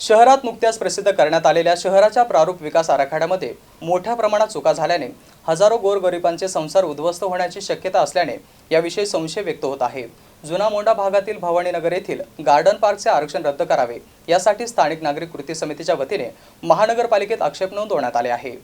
शहरात नुकत्याच प्रसिद्ध करण्यात आलेल्या शहराच्या प्रारूप विकास आराखड्यामध्ये मोठ्या प्रमाणात चुका झाल्याने हजारो गोरगरिबांचे संसार उद्ध्वस्त होण्याची शक्यता असल्याने याविषयी संशय व्यक्त होत आहे. जुना मोंडा भागातील भवानीनगर येथील गार्डन पार्कचे आरक्षण रद्द करावे यासाठी स्थानिक नागरिक कृती समितीच्या वतीने महानगरपालिकेत आक्षेप नोंदवण्यात आले आहे.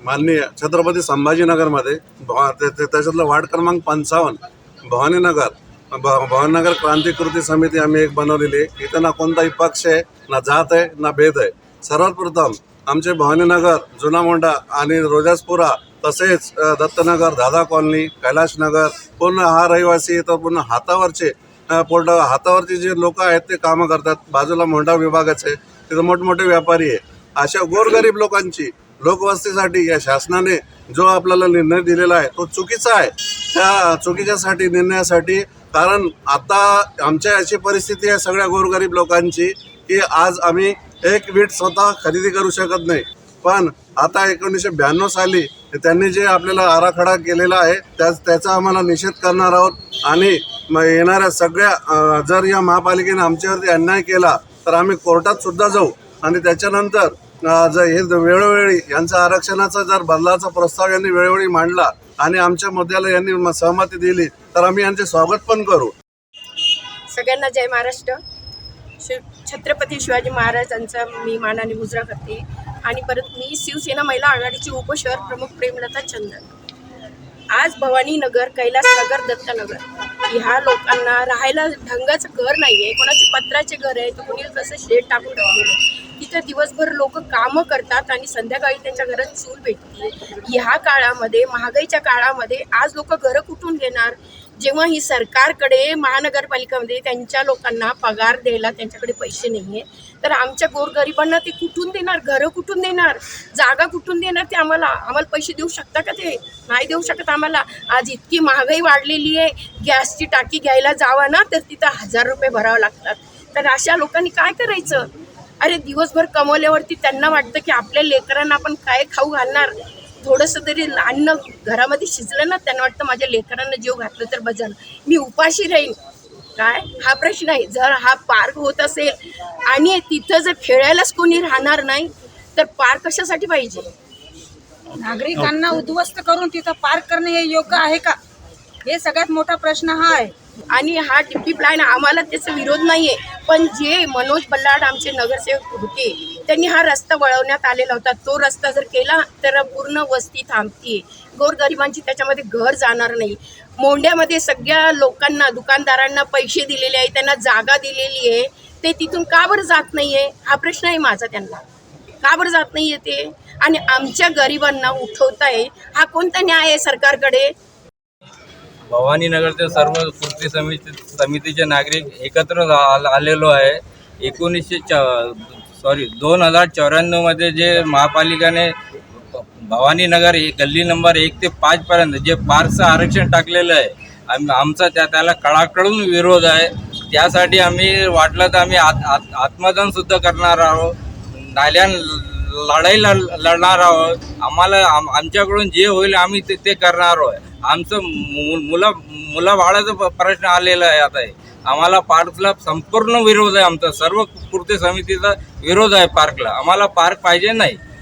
माननीय छत्रपती संभाजीनगरमध्ये त्याच्यातलं वार्ड क्रमांक पंचावन्न भवानीनगर भ- भवानीनगर क्रांती कृती समिती आम्ही एक बनवलेली आहे. इथं ना कोणताही पक्ष आहे ना जात आहे ना भेद आहे. सर्वात प्रथम आमचे भवानीनगर जुना मोंडा आणि रोजासपुरा तसेच दत्तनगर दादा कॉलनी कैलाशनगर पूर्ण हा रहिवासी तर पूर्ण हातावरचे अ, पोट हातावरचे जे लोक आहेत ते कामं करतात. बाजूला मोंढा विभागाचे तिथं मोठमोठे व्यापारी आहे. अशा गोरगरीब लोकांची लोकवस्तीसाठी या शासनाने जो आपल्याला निर्णय दिलेला आहे तो चुकीचा आहे. त्या चुकीच्यासाठी निर्णयासाठी कारण आता आमच्या अशी परिस्थिती आहे सगळ्या गोरगरीब लोकांची की आज आम्ही एक वीट स्वतः खरेदी करू शकत नाही. पण आता एकोणीसशे ब्याण्णव साली त्यांनी जे आपल्याला आराखडा केलेला आहे त्या त्याचा आम्हाला निषेध करणार आहोत. आणि मग येणाऱ्या सगळ्या जर या महापालिकेने आमच्यावरती अन्याय केला तर आम्ही कोर्टात सुद्धा जाऊ. आणि त्याच्यानंतर जर हे वेळोवेळी यांचा आरक्षणाचा जर बदलाचा प्रस्ताव यांनी वेळोवेळी मांडला आणि आमच्या मुद्द्याला यांनी सहमती दिली तर आम्ही यांचे स्वागत पण करू. सगळ्यांना जय महाराष्ट्र. शिव छत्रपती शिवाजी महाराजांचा मी मानाने मुजरा करते. आणि परत मी शिवसेना महिला आघाडीची उपशहर प्रमुख प्रेमलता चंदन. आज भवानीनगर कैलासनगर दत्तनगर ह्या लोकांना राहायला ढंगाचं घर नाही आहे कोणाचे पत्राचे घर आहे तर कोणी कसं शेड टाकून ठेवलेलं तर दिवसभर लोक कामं करतात आणि संध्याकाळी त्यांच्या घरात चूल भेटते ह्या काळामध्ये महागाईच्या काळामध्ये आज लोक घरं कुठून घेणार? जेव्हा ही सरकारकडे महानगरपालिकामध्ये त्यांच्या लोकांना पगार द्यायला त्यांच्याकडे पैसे नाही आहे तर आमच्या गोरगरिबांना ते कुठून देणार? घरं कुठून देणार? जागा कुठून देणार ते आम्हाला? आम्हाला पैसे देऊ शकता का ते? नाही देऊ शकत आम्हाला. आज इतकी महागाई वाढलेली आहे. गॅसची टाकी घ्यायला जावा ना तर तिथं हजार रुपये भरावं लागतात. तर अशा लोकांनी काय करायचं? अरे दिवसभर कमवल्यावरती त्यांना वाटतं की आपल्या लेकरांना आपण काय खाऊ घालणार? थोडंसं तरी अन्न घरामध्ये शिजलं ना त्यांना वाटतं माझ्या लेकरांना जीव घातलं तर बजाल मी उपाशी राहीन. काय? हा प्रश्न आहे. जर हा पार्क होत असेल आणि तिथं जर खेळायलाच कोणी राहणार नाही तर पार्क कशासाठी पाहिजे? नागरिकांना उद्ध्वस्त करून तिथं पार्क करणे हे योग्य आहे का? हे सगळ्यात मोठा प्रश्न हा आहे. आणि हा टिप्पी प्लॅन आम्हाला त्याचा विरोध नाही आहे पण जे मनोज बल्लाड आमचे नगरसेवक होते त्यांनी हा रस्ता वळवण्यात आलेला होता. तो रस्ता जर केला तर पूर्ण वस्ती थांबते गोरगरिबांची त्याच्यामध्ये घर जाणार नाही. मोंड्यामध्ये सगळ्या लोकांना दुकानदारांना पैसे दिलेले आहे त्यांना जागा दिलेली आहे. ते तिथून का बरं जात नाही आहे हा प्रश्न आहे माझा त्यांना. का बरं जात नाही आहे ते? आणि आमच्या गरिबांना उठवताय हा कोणता न्याय आहे सरकारकडे? भवानीनगरचे सर्व कृती समिती समितीचे नागरिक एकत्र आ- आलेलो आहे. एकोणीसशे च सॉरी दोन हजार चौऱ्याण्णवमध्ये जे महापालिकाने भवानीनगर एक गल्ली नंबर एक ते पाचपर्यंत जे पारचं आरक्षण टाकलेलं आहे आम आमचा त्या त्याला कळाकडून विरोध आहे. त्यासाठी आम्ही वाटलं तर आम्ही आत आत आत्मदानसुद्धा करणार आहोत. नाल्यान लढाईला लढणार आहोत. आम्हाला आम आमच्याकडून जे होईल आम्ही ते ते करणार आहोत. आमचं मु- मुला मुलाबाळाचा प्रश्न आलेला आहे आता. हे. आम्हाला पार्कला संपूर्ण विरोध आहे आमचा. सर्व कृती समितीचा विरोध आहे पार्कला. आम्हाला पार्क पाहिजे नाही.